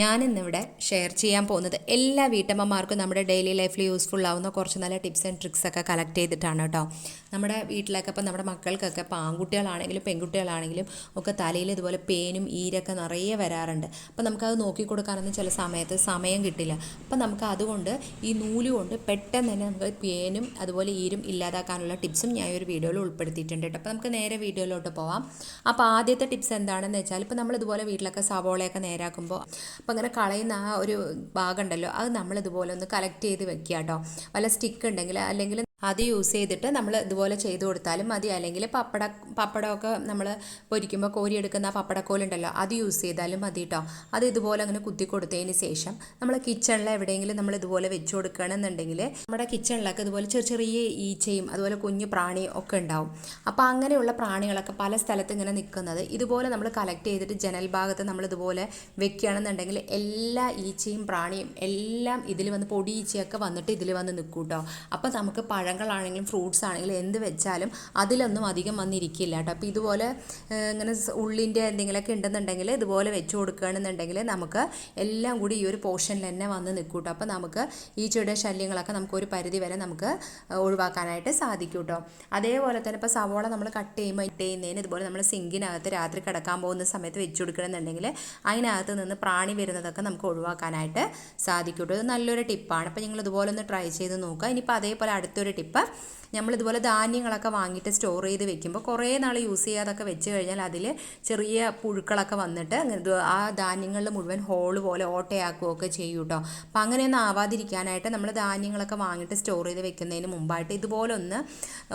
ഞാനിന്നിവിടെ ഷെയർ ചെയ്യാൻ പോകുന്നത് എല്ലാ വീട്ടമ്മമാർക്കും നമ്മുടെ ഡെയിലി ലൈഫിൽ യൂസ്ഫുൾ ആവുന്ന കുറച്ച് നല്ല ടിപ്സ് ആൻഡ് ട്രിക്സ് ഒക്കെ കളക്ട് ചെയ്തിട്ടാണ് കേട്ടോ. നമ്മുടെ വീട്ടിലൊക്കെ ഇപ്പം നമ്മുടെ മക്കൾക്കൊക്കെ ഇപ്പോൾ ആൺകുട്ടികളാണെങ്കിലും പെൺകുട്ടികളാണെങ്കിലും ഒക്കെ തലയിൽ ഇതുപോലെ പേനും ഈരൊക്കെ നിറയെ വരാറുണ്ട്. അപ്പം നമുക്കത് നോക്കി കൊടുക്കാനൊന്നും ചില സമയത്ത് സമയം കിട്ടില്ല. അപ്പം നമുക്ക് അതുകൊണ്ട് ഈ നൂൽ കൊണ്ട് പെട്ടെന്ന് തന്നെ നമുക്ക് പേനും അതുപോലെ ഈരും ഇല്ലാതാക്കാനുള്ള ടിപ്സും ഞാൻ ഒരു വീഡിയോയിൽ ഉൾപ്പെടുത്തിയിട്ടുണ്ട് കേട്ടോ. അപ്പം നമുക്ക് നേരെ വീഡിയോയിലോട്ട് പോവാം. അപ്പോൾ ആദ്യത്തെ ടിപ്സ് എന്താണെന്ന് വെച്ചാൽ ഇപ്പോൾ നമ്മൾ ഇതുപോലെ വീട്ടിലൊക്കെ സവോളയൊക്കെ നേരാക്കുമ്പോൾ അപ്പോൾ അങ്ങനെ കളയുന്ന ആ ഒരു ഭാഗം ഉണ്ടല്ലോ അത് നമ്മളിതുപോലെ ഒന്ന് കളക്ട് ചെയ്ത് വെക്കുക കേട്ടോ വല്ല സ്റ്റിക്ക് ഉണ്ടെങ്കിൽ അല്ലെങ്കിൽ അത് യൂസ് ചെയ്തിട്ട് നമ്മൾ ഇതുപോലെ ചെയ്ത് കൊടുത്താലും മതി. അല്ലെങ്കിൽ പപ്പട പപ്പടമൊക്കെ നമ്മൾ പൊരിക്കുമ്പോൾ കോരിയെടുക്കുന്ന പപ്പടക്കോലുണ്ടല്ലോ അത് യൂസ് ചെയ്താലും മതി കേട്ടോ അത് ഇതുപോലെ അങ്ങനെ കുത്തി കൊടുത്തതിന് ശേഷം നമ്മൾ കിച്ചണിൽ എവിടെയെങ്കിലും നമ്മൾ ഇതുപോലെ വെച്ച് കൊടുക്കുകയാണെന്നുണ്ടെങ്കിൽ നമ്മുടെ കിച്ചണിലൊക്കെ ഇതുപോലെ ചെറിയ ചെറിയ ഈച്ചയും അതുപോലെ കുഞ്ഞു പ്രാണിയും ഒക്കെ ഉണ്ടാവും. അപ്പോൾ അങ്ങനെയുള്ള പ്രാണികളൊക്കെ പല സ്ഥലത്ത് ഇങ്ങനെ നിൽക്കുന്നത് ഇതുപോലെ നമ്മൾ കളക്ട് ചെയ്തിട്ട് ജനൽ ഭാഗത്ത് നമ്മൾ ഇതുപോലെ വെക്കുകയാണെന്നുണ്ടെങ്കിൽ എല്ലാ ഈച്ചയും പ്രാണിയും എല്ലാം ഇതിൽ വന്ന് പൊടി ഈച്ചയൊക്കെ വന്നിട്ട് ഇതിൽ വന്ന് നിൽക്കും കേട്ടോ അപ്പോൾ നമുക്ക് പഴങ്ങളാണെങ്കിലും ഫ്രൂട്ട്സ് ആണെങ്കിലും എന്ത് വെച്ചാലും അതിലൊന്നും അധികം വന്നിരിക്കില്ല കേട്ടോ. അപ്പോൾ ഇതുപോലെ ഇങ്ങനെ ഉള്ളിന്റെ എന്തെങ്കിലുമൊക്കെ ഉണ്ടെന്നുണ്ടെങ്കിൽ ഇതുപോലെ വെച്ച് കൊടുക്കുകയാണെന്നുണ്ടെങ്കിൽ നമുക്ക് എല്ലാം കൂടി ഈ ഒരു പോർഷനിൽ തന്നെ വന്ന് നിൽക്കും കേട്ടോ. അപ്പോൾ നമുക്ക് ഈ ചെടിയുടെ ശല്യങ്ങളൊക്കെ നമുക്ക് ഒരു പരിധി വരെ നമുക്ക് ഒഴിവാക്കാനായിട്ട് സാധിക്കും കേട്ടോ. അതേപോലെ തന്നെ ഇപ്പോൾ സവോള നമ്മൾ കട്ട് ചെയ്യുമ്പോൾ ഇട്ട് ചെയ്യുന്നതിന് ഇതുപോലെ നമ്മൾ സിങ്കിനകത്ത് രാത്രി കിടക്കാൻ പോകുന്ന സമയത്ത് വെച്ച് കൊടുക്കണമെന്നുണ്ടെങ്കിൽ അതിനകത്ത് നിന്ന് പ്രാണി വരുന്നതൊക്കെ നമുക്ക് ഒഴിവാക്കാനായിട്ട് സാധിക്കും കേട്ടോ. ഇത് നല്ലൊരു ടിപ്പാണ് അപ്പോൾ നിങ്ങൾ ഇതുപോലെ ഒന്ന് ട്രൈ ചെയ്ത് നോക്കുക. ഇനിയിപ്പോൾ അതേപോലെ അടുത്തൊരു ടിപ്പ് നമ്മളിതുപോലെ ധാന്യങ്ങളൊക്കെ വാങ്ങിയിട്ട് സ്റ്റോർ ചെയ്ത് വെക്കുമ്പോൾ കുറേ നാൾ യൂസ് ചെയ്യാതൊക്കെ വെച്ച് കഴിഞ്ഞാൽ അതിൽ ചെറിയ പുഴുക്കളൊക്കെ വന്നിട്ട് ആ ധാന്യങ്ങളിൽ മുഴുവൻ ഹോൾ പോലെ ഓട്ടയാക്കുകയൊക്കെ ചെയ്യും കേട്ടോ അപ്പം അങ്ങനെയൊന്നും ആവാതിരിക്കാനായിട്ട് നമ്മൾ ധാന്യങ്ങളൊക്കെ വാങ്ങിയിട്ട് സ്റ്റോർ ചെയ്ത് വെക്കുന്നതിന് മുമ്പായിട്ട് ഇതുപോലെ ഒന്ന്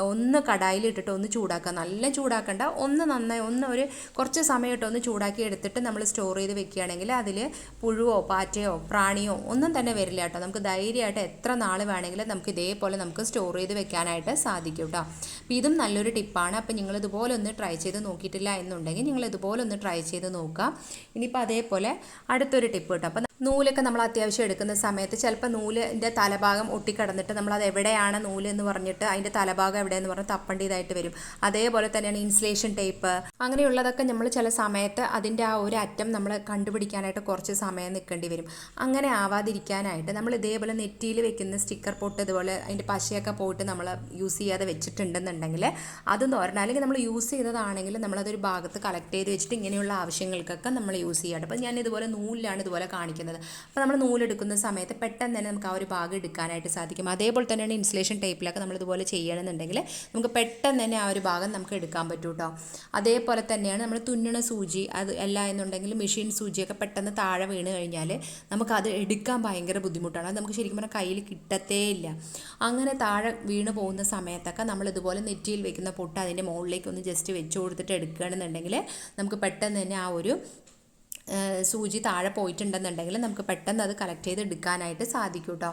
ഒന്ന് കടായിലിട്ടിട്ട് ഒന്ന് ചൂടാക്കുക. നല്ല ചൂടാക്കണ്ട. ഒന്ന് നന്നായി ഒന്ന് ഒരു കുറച്ച് സമയം ഒന്ന് ചൂടാക്കി എടുത്തിട്ട് നമ്മൾ സ്റ്റോർ ചെയ്ത് വെക്കുകയാണെങ്കിൽ അതിൽ പുഴുവോ പാറ്റയോ പ്രാണിയോ ഒന്നും തന്നെ വരില്ല കേട്ടോ നമുക്ക് ധൈര്യമായിട്ട് എത്ര നാൾ വേണമെങ്കിലും നമുക്ക് ഇതേപോലെ നമുക്ക് സ്റ്റോർ ചെയ്ത് വെക്കാനായിട്ട് സാധിക്കും കേട്ടോ അപ്പോൾ ഇതും നല്ലൊരു ടിപ്പാണ് അപ്പോൾ നിങ്ങൾ ഇതുപോലെ ഒന്ന് ട്രൈ ചെയ്ത് നോക്കിയിട്ടില്ല എന്നുണ്ടെങ്കിൽ നിങ്ങൾ ഇതുപോലെ ഒന്ന് ട്രൈ ചെയ്ത് നോക്കുക. ഇനിയിപ്പോൾ അതേപോലെ അടുത്തൊരു ടിപ്പ് കേട്ടോ അപ്പോൾ നൂലൊക്കെ നമ്മൾ അത്യാവശ്യം എടുക്കുന്ന സമയത്ത് ചിലപ്പോൾ നൂലിന്റെ തലഭാഗം ഒട്ടിക്കിടന്നിട്ട് നമ്മൾ അത് എവിടെയാണ് നൂൽ എന്ന് പറഞ്ഞിട്ട് അതിന്റെ തലഭാഗം എവിടെയെന്ന് പറഞ്ഞ് തപ്പേണ്ടതായിട്ട് വരും. അതേപോലെ തന്നെയാണ് ഇൻസുലേഷൻ ടേപ്പ് അങ്ങനെയുള്ളതൊക്കെ നമ്മൾ ചില സമയത്ത് അതിന്റെ ആ ഒരു അറ്റം നമ്മൾ കണ്ടുപിടിക്കാനായിട്ട് കുറച്ച് സമയം നിൽക്കേണ്ടി വരും. അങ്ങനെ ആവാതിരിക്കാനായിട്ട് നമ്മൾ ഇതേപോലെ നെറ്റിയിൽ വെക്കുന്ന സ്റ്റിക്കർ പൊട്ട് ഇതുപോലെ അതിന്റെ പശയൊക്കെ പോയിട്ട് നമ്മൾ യൂസ് ചെയ്യാതെ വെച്ചിട്ടുണ്ടെന്നുണ്ടെങ്കിൽ അത് തോരണം അല്ലെങ്കിൽ നമ്മൾ യൂസ് ചെയ്തതാണെങ്കിൽ നമ്മളതൊരു ഭാഗത്ത് കളക്ട് ചെയ്ത് വെച്ചിട്ട് ഇങ്ങനെയുള്ള ആവശ്യങ്ങൾക്കൊക്കെ നമ്മൾ യൂസ് ചെയ്യാറുണ്ട്. അപ്പോൾ ഞാൻ ഇതുപോലെ നൂലിലാണ് ഇതുപോലെ കാണിക്കുന്നത്. അപ്പോൾ നമ്മൾ നൂലെടുക്കുന്ന സമയത്ത് പെട്ടെന്ന് തന്നെ നമുക്ക് ആ ഒരു ഭാഗം എടുക്കാനായിട്ട് സാധിക്കും. അതേപോലെ തന്നെയാണ് ഇൻസുലേഷൻ ടൈപ്പിലൊക്കെ നമ്മൾ ഇതുപോലെ ചെയ്യണമെന്നുണ്ടെങ്കിൽ നമുക്ക് പെട്ടെന്ന് തന്നെ ആ ഒരു ഭാഗം നമുക്ക് എടുക്കാൻ പറ്റും കേട്ടോ അതേപോലെ തന്നെയാണ് നമ്മൾ തുന്നണ സൂചി അത് അല്ല എന്നുണ്ടെങ്കിൽ മെഷീൻ സൂചിയൊക്കെ പെട്ടെന്ന് താഴെ വീണ് കഴിഞ്ഞാൽ നമുക്കത് എടുക്കാൻ ഭയങ്കര ബുദ്ധിമുട്ടാണ്. അത് നമുക്ക് ശരിക്കും പറഞ്ഞാൽ കയ്യിൽ കിട്ടത്തേ ഇല്ല. അങ്ങനെ താഴെ വീണ് പോകുന്ന സമയത്തൊക്കെ നമ്മൾ ഇതുപോലെ നെറ്റിയിൽ വെക്കുന്ന പൊട്ട് അതിന്റെ മുകളിലേക്ക് ഒന്ന് ജസ്റ്റ് വെച്ച് കൊടുത്തിട്ട് എടുക്കുകയാണെന്നുണ്ടെങ്കിൽ നമുക്ക് പെട്ടെന്ന് തന്നെ ആ ഒരു സൂചി താഴെ പോയിട്ടുണ്ടെന്നുണ്ടെങ്കിൽ നമുക്ക് പെട്ടെന്ന് അത് കളക്ട് ചെയ്ത് എടുക്കാനായിട്ട് സാധിക്കും കേട്ടോ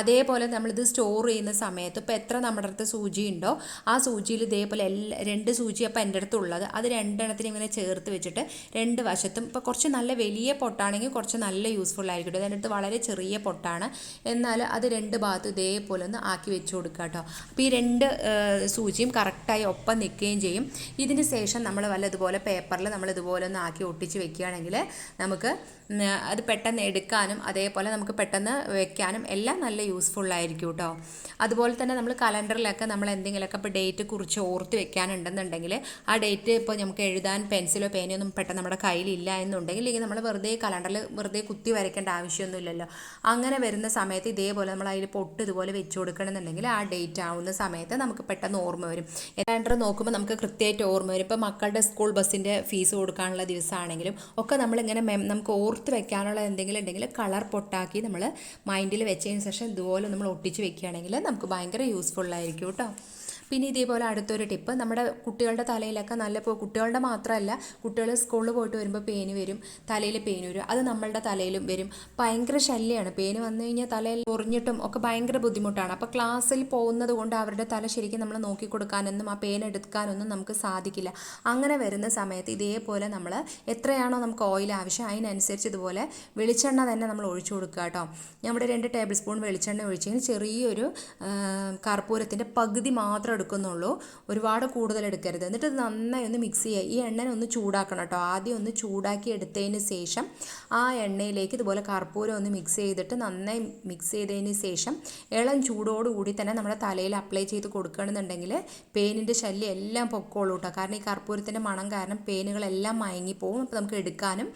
അതേപോലെ നമ്മളിത് സ്റ്റോർ ചെയ്യുന്ന സമയത്ത് ഇപ്പോൾ എത്ര നമ്മുടെ അടുത്ത് സൂചി ഉണ്ടോ ആ സൂചിയിൽ ഇതേപോലെ എല്ലാ രണ്ട് സൂചി അപ്പോൾ എന്റെ അടുത്തുള്ളത് അത് രണ്ടെണ്ണത്തിന് ഇങ്ങനെ ചേർത്ത് വെച്ചിട്ട് രണ്ട് വശത്തും ഇപ്പോൾ കുറച്ച് നല്ല വലിയ പൊട്ടാണെങ്കിൽ കുറച്ച് നല്ല യൂസ്ഫുൾ ആയിരിക്കും. എന്റെ അടുത്ത് വളരെ ചെറിയ പൊട്ടാണ്. എന്നാൽ അത് രണ്ട് ഭാഗത്തും ഇതേപോലെ ഒന്ന് ആക്കി വെച്ച് കൊടുക്കുക കേട്ടോ അപ്പോൾ ഈ രണ്ട് സൂചിയും കറക്റ്റായി ഒപ്പം നിൽക്കുകയും ചെയ്യും. ഇതിന് ശേഷം നമ്മൾ വല്ലതുപോലെ പേപ്പറിൽ നമ്മൾ ഇതുപോലെ ഒന്ന് ആക്കി ഒട്ടിച്ച് വെക്കുകയാണെങ്കിൽ നമുക്ക് അത് പെട്ടെന്ന് എടുക്കാനും അതേപോലെ നമുക്ക് പെട്ടെന്ന് വെക്കാനും എല്ലാം നല്ല യൂസ്ഫുൾ ആയിരിക്കും കേട്ടോ അതുപോലെ തന്നെ നമ്മൾ കലണ്ടറിലൊക്കെ നമ്മൾ എന്തെങ്കിലുമൊക്കെ ഇപ്പോൾ ഡേറ്റ് കുറിച്ച് ഓർത്ത് വെക്കാനുണ്ടെന്നുണ്ടെങ്കിൽ ആ ഡേറ്റ് ഇപ്പോൾ നമുക്ക് എഴുതാൻ പെൻസിലോ പേനയോ ഒന്നും പെട്ടെന്ന് നമ്മുടെ കയ്യിലില്ല എന്നുണ്ടെങ്കിൽ ഇല്ലെങ്കിൽ നമ്മൾ വെറുതെ കലണ്ടറിൽ വെറുതെ കുത്തി വരയ്ക്കേണ്ട ആവശ്യമൊന്നുമില്ലല്ലോ. അങ്ങനെ വരുന്ന സമയത്ത് ഇതേപോലെ നമ്മൾ അതിൽ പൊട്ട് ഇതുപോലെ വെച്ച് കൊടുക്കണമെന്നുണ്ടെങ്കിൽ ആ ഡേറ്റ് ആവുന്ന സമയത്ത് നമുക്ക് പെട്ടെന്ന് ഓർമ്മ വരും. കലണ്ടർ നോക്കുമ്പോൾ നമുക്ക് കൃത്യമായിട്ട് ഓർമ്മ വരും. ഇപ്പോൾ മക്കളുടെ സ്കൂൾ ബസ്സിന്റെ ഫീസ് കൊടുക്കാനുള്ള ദിവസമാണെങ്കിലും ഒക്കെ നമ്മളിങ്ങനെ നമുക്ക് നമുക്ക് ഓർത്ത് വെക്കാനുള്ള എന്തെങ്കിലും ഉണ്ടെങ്കിൽ കളർ പൊട്ടാക്കി നമ്മൾ മൈൻഡിൽ വെച്ചതിന് ശേഷം ഇതുപോലെ നമ്മൾ ഒട്ടിച്ച് വെക്കുകയാണെങ്കിൽ നമുക്ക് ഭയങ്കര യൂസ്ഫുള്ളായിരിക്കും കേട്ടോ. പിന്നെ ഇതേപോലെ അടുത്തൊരു ടിപ്പ്. നമ്മുടെ കുട്ടികളുടെ തലയിലൊക്കെ നല്ല കുട്ടികളുടെ മാത്രമല്ല കുട്ടികൾ സ്കൂളിൽ പോയിട്ട് വരുമ്പോൾ പേന് വരും തലയിൽ പേന് വരും. അത് നമ്മളുടെ തലയിലും വരും. ഭയങ്കര ശല്യമാണ് പേന് വന്നു കഴിഞ്ഞാൽ തലയിൽ പൊറിഞ്ഞിട്ടും ഒക്കെ ഭയങ്കര ബുദ്ധിമുട്ടാണ്. അപ്പോൾ ക്ലാസ്സിൽ പോകുന്നത് കൊണ്ട് അവരുടെ തല ശരിക്കും നമ്മൾ നോക്കി കൊടുക്കാനൊന്നും ആ പേന എടുക്കാനൊന്നും നമുക്ക് സാധിക്കില്ല. അങ്ങനെ വരുന്ന സമയത്ത് ഇതേപോലെ നമ്മൾ എത്രയാണോ നമുക്ക് ഓയിൽ ആവശ്യം അതിനനുസരിച്ച് ഇതുപോലെ വെളിച്ചെണ്ണ തന്നെ നമ്മൾ ഒഴിച്ചു കൊടുക്കുക കേട്ടോ. ഇവിടെ രണ്ട് ടേബിൾ സ്പൂൺ വെളിച്ചെണ്ണ ഒഴിച്ചതിന് ചെറിയൊരു കർപ്പൂരത്തിന്റെ പകുതി മാത്രം എടുക്കുന്നുള്ളൂ. ഒരുപാട് കൂടുതൽ എടുക്കരുത്. എന്നിട്ട് നന്നായി ഒന്ന് മിക്സ് ചെയ്യുക. ഈ എണ്ണ ഒന്ന് ചൂടാക്കണം കേട്ടോ. ആദ്യം ഒന്ന് ചൂടാക്കി എടുത്തതിന് ശേഷം ആ എണ്ണയിലേക്ക് ഇതുപോലെ കർപ്പൂരം ഒന്ന് മിക്സ് ചെയ്തിട്ട് നന്നായി മിക്സ് ചെയ്തതിന് ശേഷം ഇളം ചൂടോടുകൂടി തന്നെ നമ്മുടെ തലയിൽ അപ്ലൈ ചെയ്ത് കൊടുക്കുകയാണെന്നുണ്ടെങ്കിൽ പേനിന്റെ ശല്യം എല്ലാം പൊക്കോളൂ കേട്ടോ. കാരണം ഈ കർപ്പൂരത്തിന്റെ മണം കാരണം പേനുകളെല്ലാം മയങ്ങിപ്പോവും അപ്പോൾ നമുക്ക് എടുക്കാനും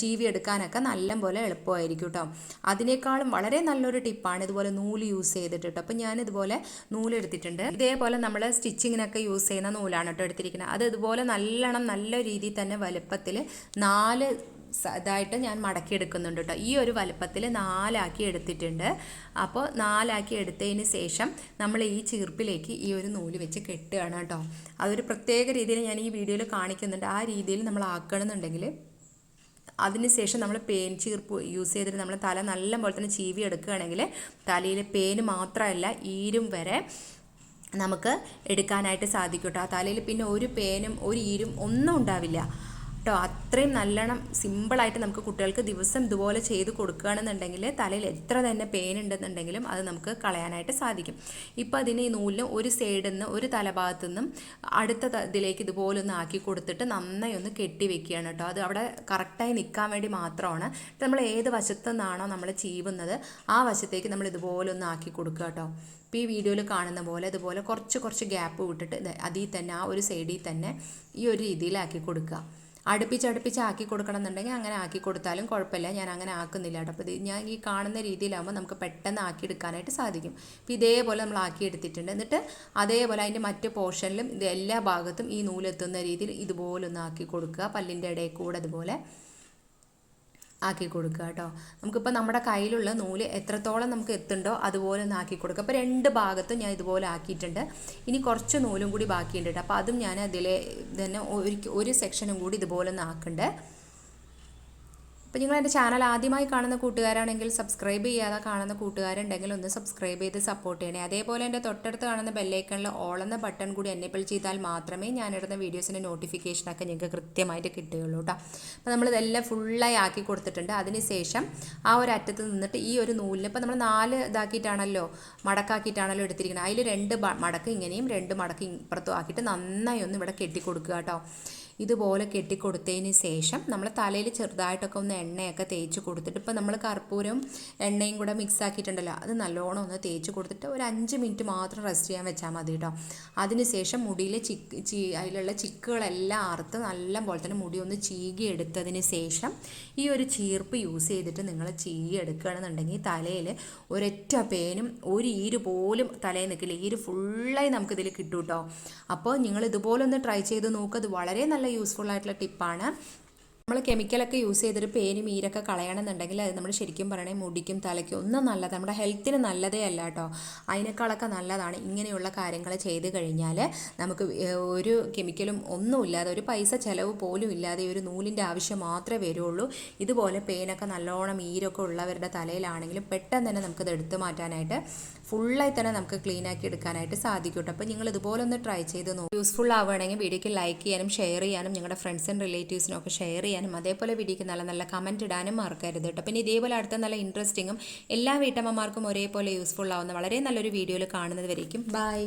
ചീവി എടുക്കാനൊക്കെ നല്ല പോലെ എളുപ്പമായിരിക്കും കേട്ടോ. അതിനേക്കാളും വളരെ നല്ലൊരു ടിപ്പാണ് ഇതുപോലെ നൂൽ യൂസ് ചെയ്തിട്ട് കേട്ടോ. അപ്പോൾ ഞാനിതുപോലെ നൂലെടുത്തിട്ടുണ്ട് ഇതേപോലെ നമ്മൾ സ്റ്റിച്ചിങ്ങിനൊക്കെ യൂസ് ചെയ്യുന്ന നൂലാണ് കേട്ടോ എടുത്തിരിക്കുന്നത്. അത് ഇതുപോലെ നല്ലോണം നല്ല രീതിയിൽ തന്നെ വലുപ്പത്തിൽ നാല് ഇതായിട്ട് ഞാൻ മടക്കി എടുക്കുന്നുണ്ട് കേട്ടോ. ഈ ഒരു വലുപ്പത്തിൽ നാലാക്കി എടുത്തിട്ടുണ്ട്. അപ്പോൾ നാലാക്കി എടുത്തതിന് ശേഷം നമ്മൾ ഈ ചീർപ്പിലേക്ക് ഈ ഒരു നൂൽ വെച്ച് കെട്ടുകയാണ് കേട്ടോ. അതൊരു പ്രത്യേക രീതിയിൽ ഞാൻ ഈ വീഡിയോയിൽ കാണിക്കുന്നുണ്ട്. ആ രീതിയിൽ നമ്മൾ ആക്കണമെന്നുണ്ടെങ്കിൽ അതിനുശേഷം നമ്മൾ പേൻ ചീർപ്പ് യൂസ് ചെയ്തിട്ട് നമ്മൾ തല നല്ല പോലെ തന്നെ ചീവി എടുക്കുകയാണെങ്കിൽ തലയിൽ പേന് മാത്രമല്ല ഈരും വരെ നമുക്ക് എടുക്കാനായിട്ട് സാധിക്കും കേട്ടോ ആ തലയിൽ പിന്നെ ഒരു പേനും ഒരു ഈരും ഒന്നും ഉണ്ടാവില്ല. കേട്ടോ അത്രയും നല്ലോണം സിമ്പിളായിട്ട് നമുക്ക് കുട്ടികൾക്ക് ദിവസം ഇതുപോലെ ചെയ്ത് കൊടുക്കുകയാണെന്നുണ്ടെങ്കിൽ തലയിൽ എത്ര തന്നെ പെയിൻ ഉണ്ടെന്നുണ്ടെങ്കിലും അത് നമുക്ക് കളയാനായിട്ട് സാധിക്കും. ഇപ്പോൾ അതിന് ഈ നൂലിന് ഒരു സൈഡിൽ നിന്ന് ഒരു തലഭാഗത്തു നിന്നും അടുത്ത ഇതിലേക്ക് ഇതുപോലെ ഒന്ന് ആക്കി കൊടുത്തിട്ട് നന്നായി ഒന്ന് കെട്ടി വെക്കുകയാണ് കേട്ടോ. അത് അവിടെ കറക്റ്റായി നിൽക്കാൻ വേണ്ടി മാത്രമാണ്. നമ്മൾ ഏത് വശത്തു നിന്നാണോ നമ്മൾ ചീവുന്നത് ആ വശത്തേക്ക് നമ്മൾ ഇതുപോലെ ഒന്ന് ആക്കി കൊടുക്കുക കേട്ടോ. ഇപ്പോൾ ഈ വീഡിയോയിൽ കാണുന്ന പോലെ ഇതുപോലെ കുറച്ച് കുറച്ച് ഗ്യാപ്പ് വിട്ടിട്ട് അതിൽ തന്നെ ആ ഒരു സൈഡിൽ തന്നെ ഈ ഒരു രീതിയിലാക്കി കൊടുക്കുക. അടുപ്പിച്ച് അടുപ്പിച്ച് ആക്കി കൊടുക്കണം എന്നുണ്ടെങ്കിൽ അങ്ങനെ ആക്കി കൊടുത്താലും കുഴപ്പമില്ല. ഞാൻ അങ്ങനെ ആക്കുന്നില്ല കേട്ടോ. അപ്പോൾ ഞാൻ ഈ കാണുന്ന രീതിയിലാകുമ്പോൾ നമുക്ക് പെട്ടെന്ന് ആക്കി എടുക്കാനായിട്ട് സാധിക്കും. അപ്പോൾ ഇതേപോലെ നമ്മൾ ആക്കി എടുത്തിട്ടുണ്ട് എന്നിട്ട് അതേപോലെ അതിന്റെ മറ്റ് പോർഷനിലും ഇത് എല്ലാ ഭാഗത്തും ഈ നൂലെത്തുന്ന രീതിയിൽ ഇതുപോലെ ഒന്ന് ആക്കി കൊടുക്കുക പല്ലിന്റെ ഇടയിൽ കൂടെ ഇതുപോലെ ആക്കി കൊടുക്കുക കേട്ടോ. നമുക്കിപ്പോൾ നമ്മുടെ കയ്യിലുള്ള നൂൽ എത്രത്തോളം നമുക്ക് എത്തുണ്ടോ അതുപോലെ ഒന്ന് ആക്കി കൊടുക്കുക. അപ്പോൾ രണ്ട് ഭാഗത്തും ഞാൻ ഇതുപോലെ ആക്കിയിട്ടുണ്ട്. ഇനി കുറച്ച് നൂലും കൂടി ബാക്കിയുണ്ട് കേട്ടോ. അപ്പോൾ അതും ഞാൻ അതിലെ തന്നെ ഒരു ഒരു സെക്ഷനും കൂടി ഇതുപോലെ ഒന്ന് ആക്കണ്ടേ. അപ്പോൾ നിങ്ങൾ എന്റെ ചാനൽ ആദ്യമായി കാണുന്ന കൂട്ടുകാരാണെങ്കിൽ സബ്സ്ക്രൈബ് ചെയ്യാതെ കാണുന്ന കൂട്ടുകാരുണ്ടെങ്കിൽ ഒന്ന് സബ്സ്ക്രൈബ് ചെയ്ത് സപ്പോർട്ട് ചെയ്യണേ. അതേപോലെ എന്റെ തൊട്ടടുത്ത് കാണുന്ന ബെല്ലൈക്കണിൽ ഓൾ എന്ന ബട്ടൺ കൂടി എനേബിൾ ചെയ്താൽ മാത്രമേ ഞാനിടുന്ന വീഡിയോസിന്റെ നോട്ടിഫിക്കേഷനൊക്കെ നിങ്ങൾക്ക് കൃത്യമായിട്ട് കിട്ടുകയുള്ളൂ കേട്ടോ അപ്പോൾ നമ്മളിതെല്ലാം ഫുള്ളായി ആക്കി കൊടുത്തിട്ടുണ്ട്. അതിനുശേഷം ആ ഒരു അറ്റത്ത് നിന്നിട്ട് ഈ ഒരു നൂലിന് ഇപ്പോൾ നമ്മൾ നാല് ഇതാക്കിയിട്ടാണല്ലോ മടക്കാക്കിയിട്ടാണല്ലോ എടുത്തിരിക്കുന്നത്. അതിൽ രണ്ട് മടക്ക് ഇങ്ങനെയും രണ്ട് മടക്ക് ഇപ്പുറത്തും ആക്കിയിട്ട് നന്നായി ഒന്ന് ഇവിടെ കെട്ടിക്കൊടുക്കുക കേട്ടോ ഇതുപോലെ കെട്ടിക്കൊടുത്തതിന് ശേഷം നമ്മൾ തലയിൽ ചെറുതായിട്ടൊക്കെ ഒന്ന് എണ്ണയൊക്കെ തേച്ച് കൊടുത്തിട്ട് ഇപ്പോൾ നമ്മൾ കർപ്പൂരവും എണ്ണയും കൂടെ മിക്സ് ആക്കിയിട്ടുണ്ടല്ലോ അത് നല്ലോണം ഒന്ന് തേച്ച് കൊടുത്തിട്ട് ഒരു അഞ്ച് മിനിറ്റ് മാത്രം റെസ്റ്റ് ചെയ്യാൻ വെച്ചാൽ മതി കേട്ടോ അതിനുശേഷം മുടിയിലെ ചിക്ക് ചീ അതിലുള്ള ചിക്കുകളെല്ലാം അറുത്ത് നല്ല പോലെ തന്നെ മുടി ഒന്ന് ചീകി എടുത്തതിന് ശേഷം ഈ ഒരു ചീർപ്പ് യൂസ് ചെയ്തിട്ട് നിങ്ങൾ ചീകി എടുക്കുകയാണെന്നുണ്ടെങ്കിൽ തലയിൽ ഒരൊറ്റ പേനും ഒരു ഈര് പോലും തലയിൽ നിൽക്കില്ല ഈര് ഫുള്ളായി നമുക്കിതിൽ കിട്ടും കേട്ടോ അപ്പോൾ നിങ്ങൾ ഇതുപോലെ ഒന്ന് ട്രൈ ചെയ്ത് നോക്കുക അത് വളരെ നല്ല യൂസ്ഫുൾ ആയിട്ടുള്ള ടിപ്പാണ് നമ്മൾ കെമിക്കലൊക്കെ യൂസ് ചെയ്തിട്ട് പേനും ഈരൊക്കെ കളയണമെന്നുണ്ടെങ്കിൽ അത് നമ്മൾ ശരിക്കും പറയണേ മുടിക്കും തലയ്ക്കും ഒന്നും നല്ലത് നമ്മുടെ ഹെൽത്തിന് നല്ലതേ അല്ല കേട്ടോ അതിനേക്കാളൊക്കെ നല്ലതാണ് ഇങ്ങനെയുള്ള കാര്യങ്ങൾ ചെയ്ത് കഴിഞ്ഞാൽ നമുക്ക് ഒരു കെമിക്കലും ഒന്നുമില്ലാതെ ഒരു പൈസ ചിലവ് പോലും ഇല്ലാതെ ഒരു നൂലിന്റെ ആവശ്യം മാത്രമേ വരുള്ളൂ. ഇതുപോലെ പെയിനൊക്കെ നല്ലോണം ഈരൊക്കെ ഉള്ളവരുടെ തലയിലാണെങ്കിലും പെട്ടെന്ന് തന്നെ നമുക്കത് എടുത്തു മാറ്റാനായിട്ട് ഫുള്ളായി തന്നെ നമുക്ക് ക്ലീൻ ആക്കി എടുക്കാനായിട്ട് സാധിക്കും കേട്ടോ അപ്പോൾ നിങ്ങൾ ഇതുപോലെ ഒന്ന് ട്രൈ ചെയ്ത് നോക്കും. യൂസ്ഫുൾ ആവുകയാണെങ്കിൽ വീഡിയോയ്ക്ക് ലൈക്ക് ചെയ്യാനും ഷെയർ ചെയ്യാനും നിങ്ങളുടെ ഫ്രണ്ട്സ് ആൻഡ് റിലേറ്റീവ്സിനൊക്കെ ഷെയർ ചെയ്യാനും അതേപോലെ വീഡിയോക്ക് നല്ല നല്ല കമന്റ് ഇടാനും മറക്കരുത് കേട്ടോ. പിന്നെ ഇതേപോലെ അടുത്ത നല്ല ഇൻട്രസ്റ്റിങ്ങും എല്ലാ വീട്ടമ്മമാർക്കും ഒരേപോലെ യൂസ്ഫുൾ ആവുന്ന വളരെ നല്ലൊരു വീഡിയോയിൽ കാണുന്നത് വരേക്കും. ബൈ